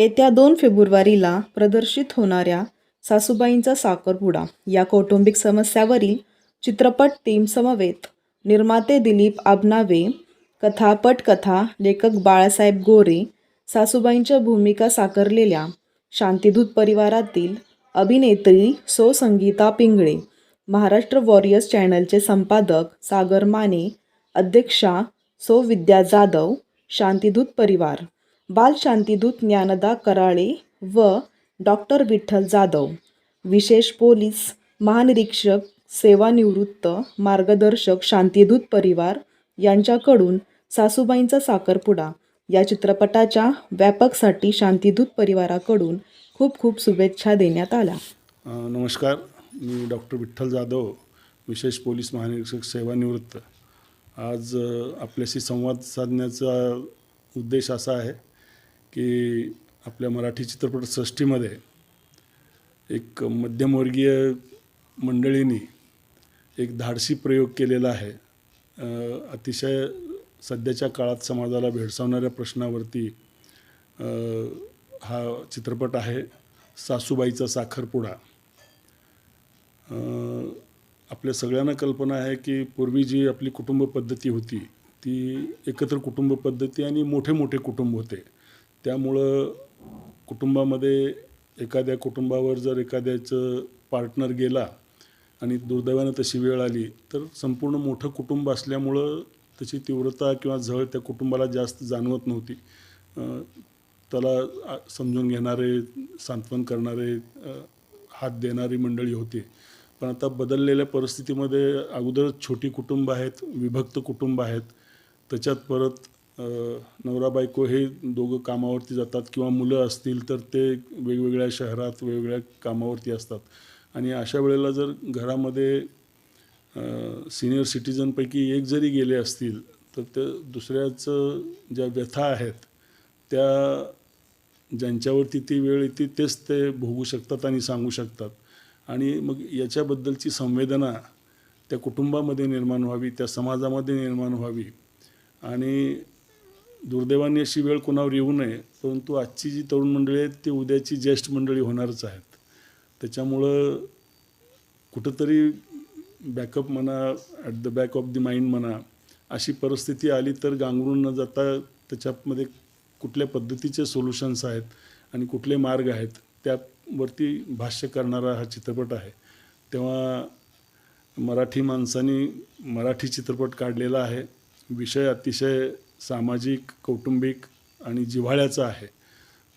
येत्या दोन फेब्रुवारीला प्रदर्शित होणाऱ्या सासूबाईंचा साखरपुडा या कौटुंबिक समस्यावरील चित्रपट टीमसमवेत निर्माते दिलीप आबनावे कथा पटकथा लेखक बाळासाहेब गोरे सासूबाईंच्या भूमिका साकारलेल्या शांतीदूत परिवारातील अभिनेत्री सो संगीता पिंगळे महाराष्ट्र वॉरियर्स चॅनलचे संपादक सागर माने अध्यक्षा सो विद्या जाधव शांतीदूत परिवार. बालशांतीदूत ज्ञानदा कराळे व डॉक्टर विठ्ठल जाधव. विशेष पोलीस महानिरीक्षक सेवानिवृत्त मार्गदर्शक शांतिदूत परिवार यांच्याकडून सासूबाईंचा साखरपुडा या चित्रपटाच्या व्यापकसाठी शांतीदूत परिवाराकडून खूप खूप शुभेच्छा देण्यात आल्या. नमस्कार. मी डॉक्टर विठ्ठल जाधव विशेष पोलीस महानिरीक्षक सेवानिवृत्त. आज आपल्याशी संवाद साधण्याचा उद्देश असा आहे की आपल्या मराठी चित्रपटसृष्टीमध्ये एक मध्यमवर्गीय मंडळींनी एक धाडसी प्रयोग केलेला आहे. अतिशय सध्याच्या काळात समाजाला भेडसावणाऱ्या प्रश्नावरती हा चित्रपट आहे सासूबाईचा साखरपुडा. आपल्या सगळ्यांना कल्पना आहे की पूर्वी जी आपली कुटुंब पद्धती होती ती एकत्र कुटुंब पद्धती आणि मोठे मोठे कुटुंब होते. त्यामुळं कुटुंबामध्ये एखाद्या कुटुंबावर जर एखाद्याचं पार्टनर गेला आणि दुर्दैवानं तशी वेळ आली तर संपूर्ण मोठं कुटुंब असल्यामुळं त्याची तीव्रता किंवा झळ त्या कुटुंबाला जास्त जाणवत नव्हती. त्याला समजून घेणारे सांत्वन करणारे हात देणारी मंडळी होती. पण आता बदललेल्या परिस्थितीमध्ये अगोदरच छोटी कुटुंब आहेत विभक्त कुटुंब आहेत. त्याच्यात परत नवरा बायको हे दोघं कामावरती जातात किंवा मुलं असतील तर ते वेगवेगळ्या शहरात वेगवेगळ्या कामावरती असतात. आणि अशा वेळेला जर घरामध्ये सिनियर सिटीजनपैकी एक जरी गेले असतील तर त्या दुसऱ्याचं ज्या व्यथा आहेत त्या ज्यांच्यावरती ती वेळ येते तेच ते भोगू शकतात आणि सांगू शकतात. आणि मग याच्याबद्दलची संवेदना त्या कुटुंबामध्ये निर्माण व्हावी त्या समाजामध्ये निर्माण व्हावी. आणि दुर्दैवाने अशी वेळ कोणावर येऊ नये परंतु आजची जी तरुण मंडळी आहेत ती उद्याची ज्येष्ठ मंडळी होणारच आहेत. त्याच्यामुळं कुठंतरी बॅकअप म्हणा at the back of the mind म्हणा अशी परिस्थिती आली तर गांगरून न जाता त्याच्यामध्ये कुठल्या पद्धतीचे सोल्युशन्स आहेत आणि कुठले मार्ग आहेत त्यावरती भाष्य करणारा हा चित्रपट आहे. तेव्हा मराठी माणसांनी मराठी चित्रपट काढलेला आहे. विषय अतिशय सामाजिक कौटुंबिक आणि जिव्हाळ्याचा आहे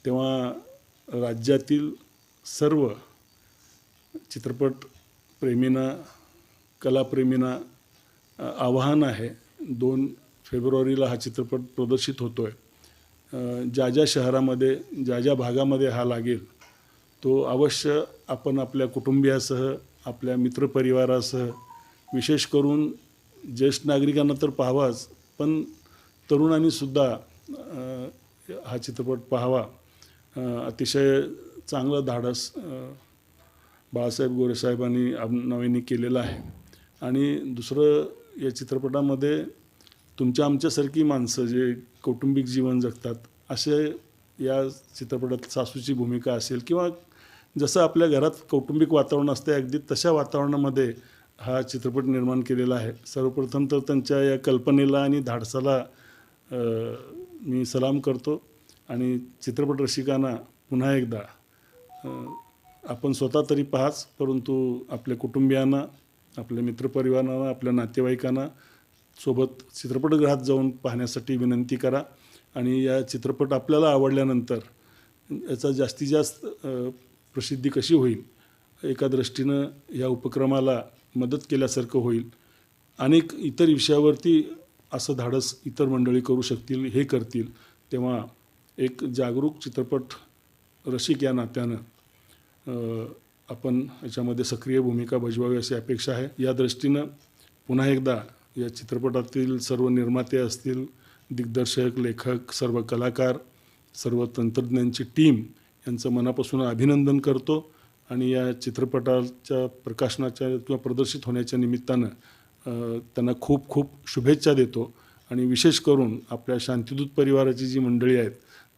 तेव्हा राज्यातील सर्व चित्रपट प्रेमींना कलाप्रेमींना आवाहन आव्हान आहे. दोन फेब्रुवारीला हा चित्रपट प्रदर्शित होतो आहे ज्या ज्या शहरामध्ये ज्या ज्या भागामध्ये हा लागेल तो अवश्य आपण आपल्या कुटुंबियासह आपल्या मित्रपरिवारासह विशेष करून ज्येष्ठ नागरिकांना तर पाहावाच पण तरुणांनीसुद्धा हा चित्रपट पाहावा. अतिशय चांगलं धाडस बाळासाहेब गोरेसाहेबांनी आबनावेंनी केलेलं आहे. आणि दुसरं या चित्रपटामध्ये तुमच्या आमच्यासारखी माणसं जे कौटुंबिक जीवन जगतात असे या चित्रपटात सासूची भूमिका असेल किंवा जसं आपल्या घरात कौटुंबिक वातावरण असते अगदी तशा वातावरणामध्ये हा चित्रपट निर्माण केलेला आहे. सर्वप्रथम तर त्यांच्या या कल्पनेला आणि धाडसाला मी सलाम करतो आणि चित्रपट रसिकांना पुन्हा एकदा आपण स्वतः तरी पाहाच परंतु आपल्या कुटुंबियांना आपल्या मित्रपरिवारांना आपल्या नातेवाईकांना सोबत चित्रपटगृहात जाऊन पाहण्यासाठी विनंती करा. आणि या चित्रपट आपल्याला आवडल्यानंतर याचा जास्तीत जास्त प्रसिद्धी कशी होईल? एका दृष्टीनं या उपक्रमाला मदत केल्यासारखं होईल. अनेक इतर विषयावरती असं धाडस इतर मंडळी करू शकतील हे करतील. तेव्हा एक जागरूक चित्रपट रसिक या नात्यानं आपण याच्यामध्ये सक्रिय भूमिका बजवावी अशी अपेक्षा आहे. या दृष्टीनं पुन्हा एकदा या चित्रपटातील सर्व निर्माते असतील दिग्दर्शक लेखक सर्व कलाकार सर्व तंत्रज्ञांची टीम यांचं मनापासून अभिनंदन करतो. आणि या चित्रपटाच्या प्रकाशनाच्या किंवा प्रदर्शित होण्याच्या निमित्तानं त्यांना खूप खूप शुभेच्छा देतो. आणि विशेष करून आपल्या शांतिदूत परिवाराची जी मंडळी आहेत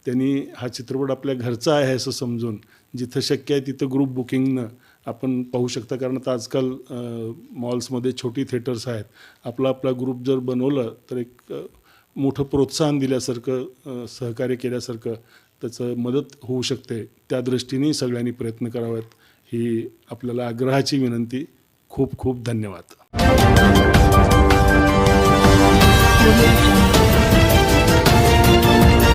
त्यांनी हा चित्रपट आपल्या घरचा आहे असं समजून जिथं शक्य आहे तिथं ग्रुप बुकिंगनं आपण पाहू शकता. कारण आता आजकाल मॉल्समध्ये छोटी थिएटर्स आहेत. आपला आपला ग्रुप जर बनवलं तर एक मोठं प्रोत्साहन दिल्यासारखं सहकार्य केल्यासारखं त्याचं मदत होऊ शकते. त्या दृष्टीने सगळ्यांनी प्रयत्न करावेत. ही आपल्याला आग्रहाची विनंती. खूप खूप धन्यवाद. Thank you.